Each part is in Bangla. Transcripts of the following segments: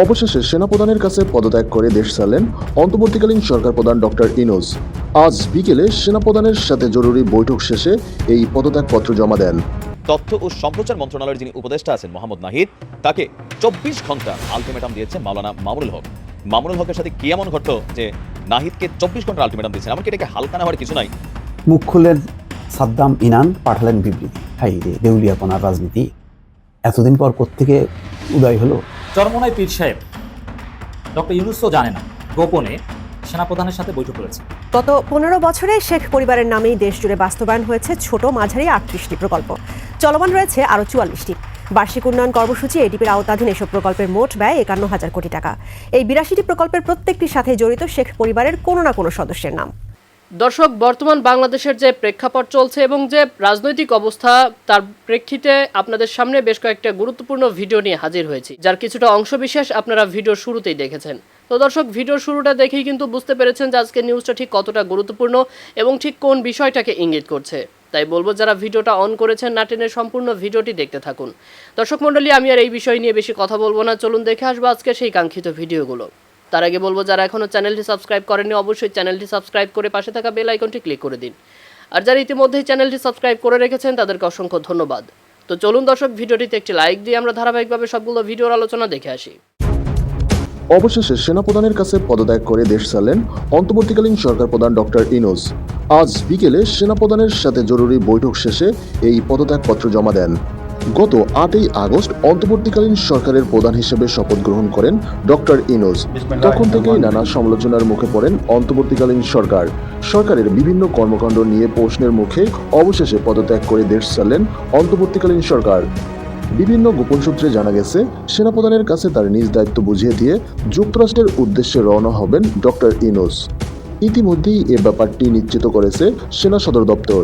অবশেষে সেনাপ্রধানের কাছে পদত্যাগ করে দেশ ছাড়লেন অন্তর্বর্তীকালীন সরকার প্রধান ডক্টর ইনোজ। আজ বিকেলে সেনাপ্রধানের সাথে জরুরি বৈঠক শেষে এই পদত্যাগপত্র জমা দেন। তথ্য ও সম্প্রচার মন্ত্রণালয়ের যিনি উপদেষ্টা আছেন মোহাম্মদ নাহিদ তাকে চব্বিশ ঘণ্টা আলটিমেটাম দিয়েছে মাওলানা মামুনুল হক। মামুনুল হকের সাথে কি এমন ঘটলো যে নাহিদকে চব্বিশ ঘণ্টা আলটিমেটাম দিয়েছেন? এমনকি এটাকে হালকা নেওয়ার কিছু নাই। মুখ খুললেন সাদ্দাম ইনান পাঠালেন বিবৃতি। হাই রে দেউলিয়াপনার রাজনীতি। এতদিন পর কোত্থেকে উদয় হলো? চরমনায় পীর সাহেব, ডক্টর ইউনুসও জানে না, গোপনে সেনাপ্রধানের সাথে বৈঠক করেছে। গত পনেরো বছরে শেখ পরিবারের নামেই দেশজুড়ে বাস্তবায়ন হয়েছে ছোট মাঝারি আটত্রিশটি প্রকল্প। চলমান রয়েছে আরও চুয়াল্লিশটি। বার্ষিক উন্নয়ন কর্মসূচি এডিপির আওতাধীন এসব প্রকল্পের মোট ব্যয় একান্ন হাজার কোটি টাকা। এই বিরাশিটি প্রকল্পের প্রত্যেকটির সাথে জড়িত শেখ পরিবারের কোনো না কোনো সদস্যের নাম। দর্শক, বর্তমান বাংলাদেশের যে প্রেক্ষাপট চলছে এবং যে রাজনৈতিক অবস্থা, তার প্রেক্ষিতে আপনাদের সামনে বেশ কয়েকটা গুরুত্বপূর্ণ ভিডিও নিয়ে হাজির হয়েছি, যার কিছুটা অংশবিশেষ আপনারা ভিডিও শুরুতেই দেখেছেন। তো দর্শক ভিডিও শুরুটা দেখেই কিন্তু বুঝতে পেরেছেন যে আজকে নিউজটা ঠিক কতটা গুরুত্বপূর্ণ এবং ঠিক কোন বিষয়টাকে ইঙ্গিত করছে। তাই বলব, যারা ভিডিওটা অন করেছেন নাটেনের সম্পূর্ণ ভিডিওটি দেখতে থাকুন। দর্শক মণ্ডলী, আমি আর এই বিষয় নিয়ে বেশি কথা বলব না। চলুন দেখে আসব আজকে সেই কাঙ্ক্ষিত ভিডিওগুলো। তার আগে বলব, যারা এখনও চ্যানেলটি সাবস্ক্রাইব করেনি অবশ্যই চ্যানেলটি সাবস্ক্রাইব করে পাশে থাকা বেল আইকনটি ক্লিক করে দিন। আর যারা ইতিমধ্যেই চ্যানেলটি সাবস্ক্রাইব করে রেখেছেন, তাদেরকে অসংখ্য ধন্যবাদ। তো চলুন দর্শক, ভিডিওটিতে একটি লাইক দিয়ে আমরা ধারাবাহিকভাবে সবগুলো ভিডিওর আলোচনা দেখে আসি। অবশেষে সেনাপ্রধানের কাছে পদত্যাগ করে দেশ ছাড়লেন অন্তর্বর্তীকালীন সরকার প্রধান ডক্টর ইনোজ আজ বিকেলে সেনাপ্রধানের সাথে জরুরি বৈঠক শেষে এই পদত্যাগপত্র জমা দেন। গত আটই আগস্ট অন্তর্বর্তীকালীন সরকারের প্রধান হিসেবে শপথ গ্রহণ করেন ডক্টর ইনোজ তখন থেকেই নানা সমালোচনার মুখে পড়েন অন্তর্বর্তীকালীন সরকার। সরকারের বিভিন্ন কর্মকাণ্ড নিয়ে প্রশ্নের মুখে অবশেষে পদত্যাগ করে দেশ ছাড়লেন অন্তর্বর্তীকালীন সরকার। বিভিন্ন গোপন সূত্রে জানা গেছে সেনাপ্রধানের কাছে তার নিজ দায়িত্ব বুঝিয়ে দিয়ে যুক্তরাষ্ট্রের উদ্দেশ্যে রওনা হবেন ডক্টর ইনোস। ইতিমধ্যেই এ ব্যাপারটি নিশ্চিত করেছে সেনা সদর দপ্তর।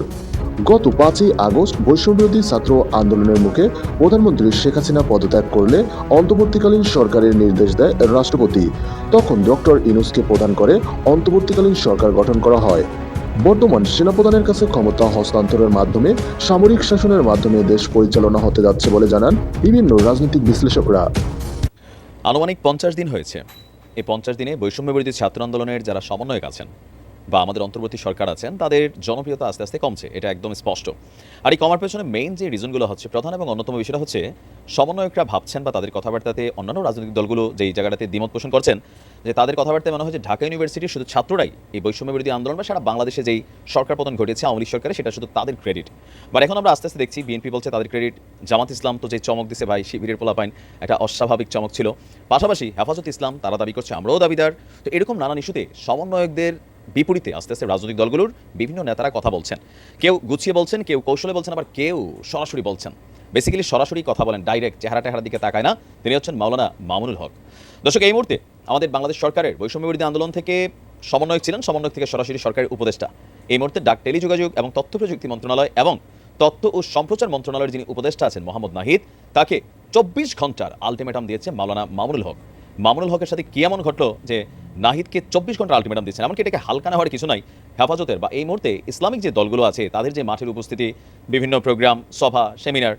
গত পাঁচই আগস্ট বৈষম্যবিরোধী ছাত্র আন্দোলনের মুখে প্রধানমন্ত্রী শেখ হাসিনা পদত্যাগ করলে অন্তর্বর্তীকালীন সরকারের নির্দেশ দেয় রাষ্ট্রপতি। তখন ডক্টর ইনুসকে প্রদান করে অন্তর্বর্তীকালীন সরকার গঠন করা হয়। বর্তমান সেনাপ্রধানের কাছে ক্ষমতা হস্তান্তরের মাধ্যমে সামরিক শাসনের মাধ্যমে দেশ পরিচালনা হতে যাচ্ছে বলে জানান বিভিন্ন রাজনৈতিক বিশ্লেষকরা। আনুমানিক পঞ্চাশ দিন হয়েছে। এই পঞ্চাশ দিনে বৈষম্য বিরোধী ছাত্র আন্দোলনের যারা সমন্বয়ক আছেন বা আমাদের অন্তর্বর্তী সরকার আছেন, তাদের জনপ্রিয়তা আস্তে আস্তে কমছে, এটা একদম স্পষ্ট। আর এই কমার পেছনে মেইন যে রিজনগুলো হচ্ছে, প্রধান এবং অন্যতম বিষয়টা হচ্ছে, সমন্বয়করা ভাবছেন বা তাদের কথাবার্তাতে অন্যান্য রাজনৈতিক দলগুলো যেই জায়গাটাতে দ্বিমত পোষণ করছেন, যে তাদের কথাবার্তায় মনে হয় ঢাকা ইউনিভার্সিটির শুধু ছাত্ররাই এই বৈষম্য বিরোধী আন্দোলন বা সারা বাংলাদেশে যেই সরকার পতন ঘটেছে, আওয়ামী সরকারে, সেটা শুধু তাদের ক্রেডিট বাট এখন আমরা আস্তে আস্তে দেখছি বিএনপি বলছে তাদের ক্রেডিট জামাত ইসলাম তো যে চমক দিছে ভাই, শিবিরের পোলাপাইন, একটা অস্বাভাবিক চমক ছিল। পাশাপাশি হেফাজত ইসলাম, তারা দাবি করছে আমরাও দাবিদার। তো এরকম নানান ইস্যুতে সমন্বয়কদের বিপরীতে আস্তে আস্তে রাজনৈতিক দলগুলোর বিভিন্ন নেতারা কথা বলছেন। কেউ গুছিয়ে বলছেন, কেউ কৌশলে বলছেন, আবার কেউ সরাসরি বলছেন। বেসিক্যালি সরাসরি কথা বলেন ডাইরেক্ট চেহারা টেহারার দিকে তাকায় না। তিনি হচ্ছেন মাওলানা মামুনুল হক। দর্শক, এই মুহূর্তে আমাদের বাংলাদেশ সরকারের বৈষম্য বিরোধী আন্দোলন থেকে সমন্বয়ক ছিলেন, সমন্বয়ক থেকে সরাসরি সরকারের উপদেষ্টা। এই মুহূর্তে ডাক, টেলিযোগাযোগ এবং তথ্য প্রযুক্তি মন্ত্রণালয় এবং তথ্য ও সম্প্রচার মন্ত্রণালয়ের যিনি উপদেষ্টা আছেন মোহাম্মদ নাহিদ, তাকে চব্বিশ ঘণ্টার আলটিমেটাম দিয়েছে মাওলানা মামুনুল হক। মামুনুল হকের সাথে কি এমন ঘটলো যে নাহিদকে চব্বিশ ঘণ্টা আলটিমেটাম দিচ্ছেন। এমনকি এটাকে হালকা নেওয়ার কিছু নাই। হেফাজতের বা এই মুহূর্তে ইসলামিক যে দলগুলো আছে, তাদের যে মাঠের উপস্থিতি, বিভিন্ন প্রোগ্রাম, সভা, সেমিনার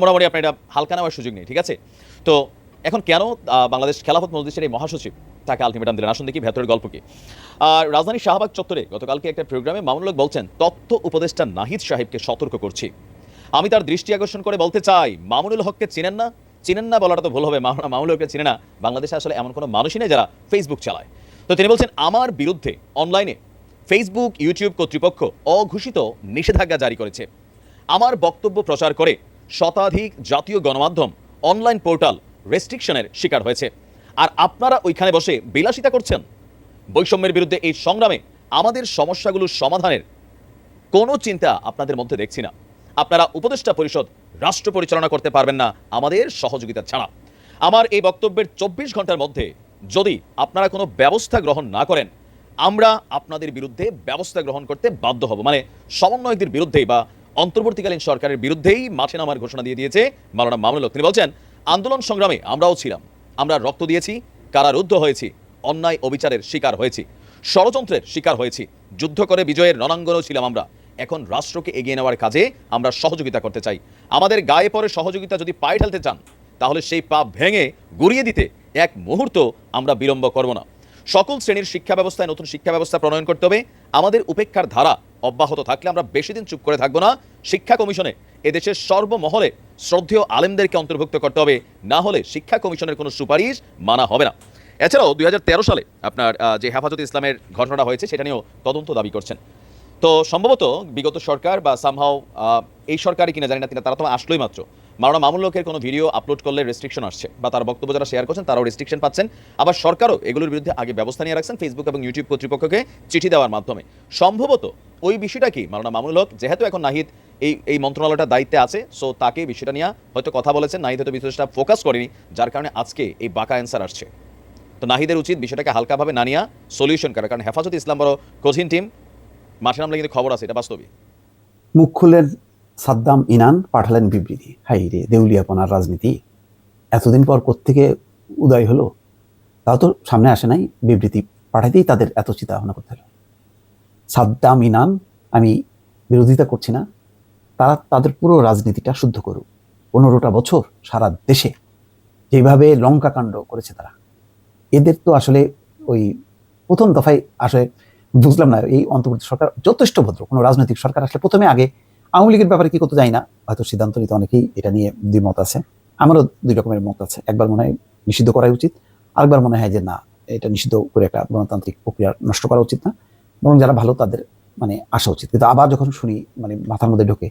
মোটামুটি আপনার এটা হালকা নেওয়ার সুযোগ নেই, ঠিক আছে? তো এখন কেন বাংলাদেশ খেলাফত মজলিসের এই মহাসচিব তাকে আলটিমেটাম দিলেন? আসুন দেখি ভেতরের গল্প কি। আর রাজধানী শাহবাগ চত্বরে গতকালকে একটা প্রোগ্রামে মামুনুল বলছেন, তথ্য উপদেষ্টা নাহিদ সাহেবকে সতর্ক করছি। আমি তার দৃষ্টি আকর্ষণ করে বলতে চাই, মামুনুল হককে চিনেন না? চিনেন না বলাটা তো ভুল হবে মামুনুল হককে চিনে না। বাংলাদেশে আসলে এমন কোনো মানুষই নেই যারা ফেসবুক চালায়। তো তিনি বলছেন, আমার বিরুদ্ধে অনলাইনে ফেসবুক ইউটিউব কর্তৃপক্ষ অঘোষিত নিষেধাজ্ঞা জারি করেছে। আমার বক্তব্য প্রচার করে শতাধিক জাতীয় গণমাধ্যম অনলাইন পোর্টাল রেস্ট্রিকশনের শিকার হয়েছে। আর আপনারা ওইখানে বসে বিলাসিতা করছেন? বৈষম্যের বিরুদ্ধে এই সংগ্রামে আমাদের সমস্যাগুলোর সমাধানের কোনো চিন্তা আপনাদের মধ্যে দেখছি না। আপনারা উপদেষ্টা পরিষদ, রাষ্ট্র পরিচালনা করতে পারবেন না আমাদের সহযোগিতা ছাড়া। আমার এই বক্তব্যের চব্বিশ ঘণ্টার মধ্যে যদি আপনারা কোনো ব্যবস্থা গ্রহণ না করেন, আমরা আপনাদের বিরুদ্ধে ব্যবস্থা গ্রহণ করতে বাধ্য হব। মানে সমন্বয়কদের বিরুদ্ধেই বা অন্তর্বর্তীকালীন সরকারের বিরুদ্ধেই মাঠে নামার ঘোষণা দিয়ে দিয়েছে মাওলানা মামুনুল হক। তিনি বলছেন, আন্দোলন সংগ্রামে আমরাও ছিলাম। আমরা রক্ত দিয়েছি, কারারুদ্ধ হয়েছি, অন্যায় অবিচারের শিকার হয়েছি, ষড়যন্ত্রের শিকার হয়েছি, যুদ্ধ করে বিজয়ের রণাঙ্গনেও ছিলাম আমরা। এখন রাষ্ট্রকে এগিয়ে নেওয়ার কাজে আমরা সহযোগিতা করতে চাই। আমাদের গায়ে পরে সহযোগিতা যদি পায়ে ঢালতে চান, তাহলে সেই পা ভেঙে গুড়িয়ে দিতে এক মুহূর্ত আমরা বিলম্ব করব না। সকল শ্রেণির শিক্ষা ব্যবস্থায় নতুন শিক্ষা ব্যবস্থা প্রণয়ন করতে হবে। আমাদের উপেক্ষার ধারা অব্যাহত থাকলে আমরা বেশি দিন চুপ করে থাকব না। শিক্ষা কমিশনে এদেশের সর্বমহলে শ্রদ্ধেয় আলেমদেরকে অন্তর্ভুক্ত করতে হবে। না হলে শিক্ষা কমিশনের কোনো সুপারিশ মানা হবে না। এছাড়াও দুই হাজার তেরো সালে আপনার যে হেফাজত ইসলামের ঘটনাটা হয়েছে, সেটা নিয়েও তদন্ত দাবি করছেন। তো সম্ভবত বিগত সরকার বা সামহাও এই সরকারই কিনা জানি না তারা তো আসলোই মাত্র। মাওলানা মামুন লোকের কোনো ভিডিও আপলোড করলে রেস্ট্রিকশন আসছে বা তার বক্তব্য যারা শেয়ার করছেন তারাও রেস্ট্রিকশন পাচ্ছেন। আবার সরকারও এগুলোর বিরুদ্ধে আগে ব্যবস্থা নিয়ে রাখছেন ফেসবুক এবং ইউটিউব কর্তৃপক্ষকে চিঠি দেওয়ার মাধ্যমে। সম্ভবত ওই বিষয়টা কি, মাওলানা মামুন হক যেহেতু এখন নাহিদ এই এই মন্ত্রণালয়টার দায়িত্বে আছে সো তাকে বিষয়টা নিয়ে হয়তো কথা বলেছেন, নাহিদ হয়তো বিষয়টা ফোকাস করেনি, যার কারণে আজকে এই বাঁকা অ্যান্সার আসছে। তো নাহিদের উচিত বিষয়টাকে হালকাভাবে না নিয়ে সলিউশন করা, কারণ হেফাজত ইসলাম বড় কঠিন টিম মাঠে নামলে কিন্তু খবর আছে, এটা বাস্তবই। মুখ খুললেন সাদ্দাম ইনান পাঠালেন বিবৃতি। হাই রে, দেউলিয়াপনার রাজনীতি। এতদিন পর কোত্থেকে উদয় হলো? তাও তো সামনে আসে নাই, বিবৃতি পাঠাইতেই তাদের এত চিন্তা ভাবনা করতে হলো। সাদ্দাম ইনান, আমি বিরোধিতা করছি না। তারা তাদের পুরো রাজনীতিটা শুদ্ধ করুক। পনেরোটা বছর সারা দেশে যেভাবে লঙ্কা কাণ্ড করেছে তারা। এদের তো আসলে ওই প্রথম দফায় আসলে বুঝলাম না, এই অন্তর্বর্তী সরকার যথেষ্ট ভদ্র। কোনো রাজনৈতিক সরকার আসলে প্রথমে আগে আওয়ামী লীগের ব্যাপারে কি করতে যাই না, হয়তো সিদ্ধান্ত নিতে অনেকেই এটা নিয়ে দুই মত আছে। আমারও দুই রকমের মত আছে, একবার মনে হয় নিষিদ্ধ করাই উচিত, আরেকবার মনে হয় যে না, এটা নিষিদ্ধ করে একটা গণতান্ত্রিক প্রক্রিয়া নষ্ট করা উচিত না, বরং যারা ভালো তাদের মানে আসা উচিত। কিন্তু আবার যখন শুনি মানে মাথার মধ্যে ঢোকে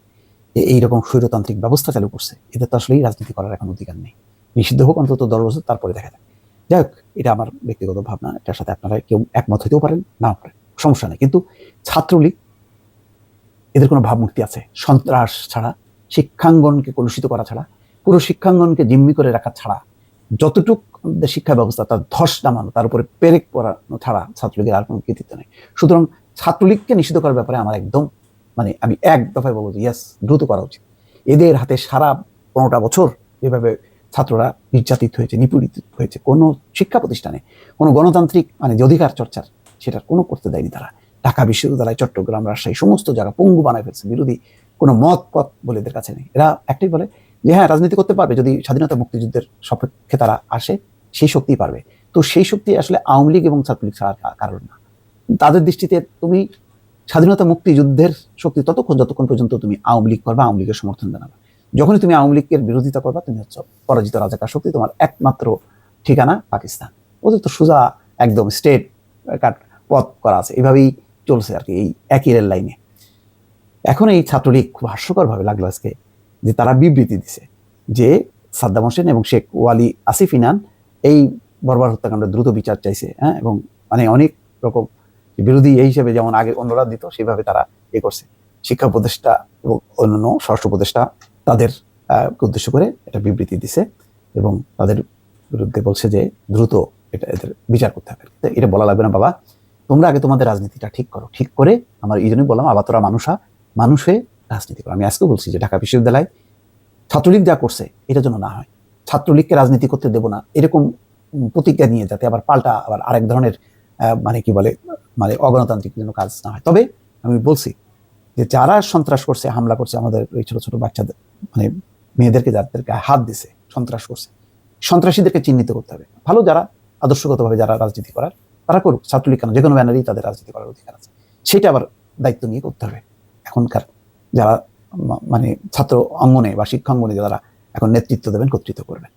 যে এইরকম স্বৈরতান্ত্রিক ব্যবস্থা চালু করছে এদের তো আসলেই রাজনীতি করার এখন অধিকার নেই। নিষিদ্ধ হোক অন্তত দশ বছর, তারপরে দেখা যাক। যাই হোক, এটা আমার ব্যক্তিগত ভাবনা, এটার সাথে আপনারা কেউ একমত হতেও পারেন, নাও পারেন। সমস্যা নেই। কিন্তু ছাত্রলীগ, এদের কোনো ভাবমূর্তি আছে? সন্ত্রাস ছাড়া, শিক্ষাঙ্গনকে কলুষিত করা ছাড়া, পুরো শিক্ষাঙ্গনকে জিম্মি করে রাখা ছাড়া, যতটুক শিক্ষা ব্যবস্থা তার ধস নামানো, তার উপরে পেরেক পড়ানো ছাড়া ছাত্রলীগের আর কোনো কৃতিত্ব নেই। সুতরাং ছাত্রলীগকে নিষিদ্ধ করার ব্যাপারে আমার একদম মানে আমি এক দফায় বলব যে ইয়াস দ্রুত করা উচিত। এদের হাতে সারা পনেরোটা বছর যেভাবে ছাত্ররা নির্যাতিত হয়েছে, নিপীড়িত হয়েছে, কোনো শিক্ষা প্রতিষ্ঠানে, কোনো গণতান্ত্রিক মানে যে অধিকার চর্চার সেটার কোনো করতে দেয়নি তারা। ঢাকা বিশ্ববিদ্যালয়, চট্টগ্রাম, রাজশাহী, সমস্ত জায়গা পঙ্গু বানায় ফেলছে, বিরোধী কোনো মত পথ বলে এদের কাছে নেই। এরা একটাই বলে যে হ্যাঁ রাজনীতি করতে পারবে, যদি স্বাধীনতা মুক্তিযুদ্ধের সপক্ষে তারা আসে, সেই শক্তি পারবে। তো সেই শক্তি আসলে আওয়ামী লীগ এবং ছাত্রলীগ ছাড়ার কারণ না। তাদের দৃষ্টিতে তুমি স্বাধীনতা মুক্তিযুদ্ধের শক্তি ততক্ষণ, যতক্ষণ পর্যন্ত তুমি আওয়ামী লীগ করবা, আওয়ামী লীগের সমর্থন জানাবে। যখনই তুমি আওয়ামী লীগের বিরোধিতা করবা, তুমি হচ্ছে পরাজিত রাজাকার শক্তি, তোমার একমাত্র ঠিকানা পাকিস্তান। ওদের তো সোজা একদম স্টেট কাট পথ করা আছে। এভাবেই চলছে আর কি এই একই রেল লাইনে। এখন এই ছাত্রলীগ খুব হাস্যকরভাবে লাগল আজকে যে তারা বিবৃতি দিছে যে সাদ্দাম হোসেন এবং শেখ ওয়ালি আসিফ ইনান এই বর্বর হত্যাকাণ্ডের দ্রুত বিচার চাইছে হ্যাঁ? এবং মানে অনেক রকম বিরোধী এই হিসেবে যেমন আগে অন্যরা দিত, সেভাবে তারা এ করছে। শিক্ষা উপদেষ্টা এবং অন্যান্য স্বরাষ্ট্র উপদেষ্টা তাদের উদ্দেশ্য করে এটা বিবৃতি দিছে এবং তাদের বিরুদ্ধে বলছে যে দ্রুত এটা এদের বিচার করতে হবে। এটা বলা লাগবে না বাবা। তোমরা আগে তোমাদের রাজনীতিটা ঠিক করো। ঠিক করে আমার এই জন্যই বললাম আবার তোরা মানুষা, মানুষ রাজনীতি করো। আমি আজকেও বলছি যে ঢাকা বিশ্ববিদ্যালয় ছাত্রলীগ যা করছে এটা যেন না হয়। ছাত্রলীগকে রাজনীতি করতে দেব না। এরকম প্রতিজ্ঞা নিয়ে যাতে আবার পাল্টা আবার আরেক ধরনের মানে কি বলে মানে অগণতান্ত্রিক যেন কাজ না হয়। তবে আমি বলছি যে যারা সন্ত্রাস করছে, হামলা করছে, আমাদের ওই ছোট ছোট বাচ্চাদের মানে মেয়েদেরকে যাদেরকে হাত দিছে, সন্ত্রাস করছে, সন্ত্রাসীদেরকে চিহ্নিত করতে হবে। ভালো যারা, আদর্শগতভাবে যারা রাজনীতি করার তারা করুক, ছাত্রলীগ কেন? যে কোনো ব্যানারেই তাদের রাজনীতি করার অধিকার আছে। সেটা আবার দায়িত্ব নিয়ে করতে হবে। এখনকার যারা মানে ছাত্র অঙ্গনে বা শিক্ষাঙ্গনে যারা এখন নেতৃত্ব দেবেন, কর্তৃত্ব করবেন।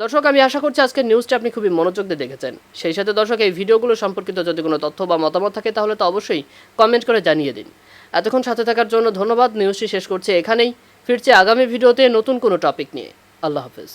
দর্শক, আমি আশা করছি আজকের নিউজটা আপনি খুবই মনোযোগ দিয়ে দেখেছেন। সেই সাথে দর্শক, এই ভিডিওগুলো সম্পর্কিত যদি কোনো তথ্য বা মতামত থাকে, তাহলে তো অবশ্যই কমেন্ট করে জানিয়ে দিন। এতক্ষণ সাথে থাকার জন্য ধন্যবাদ। নিউজটি শেষ করছি এখানেই। ফিরছে আগামী ভিডিওতে নতুন কোনো টপিক নিয়ে। আল্লাহ হাফেজ।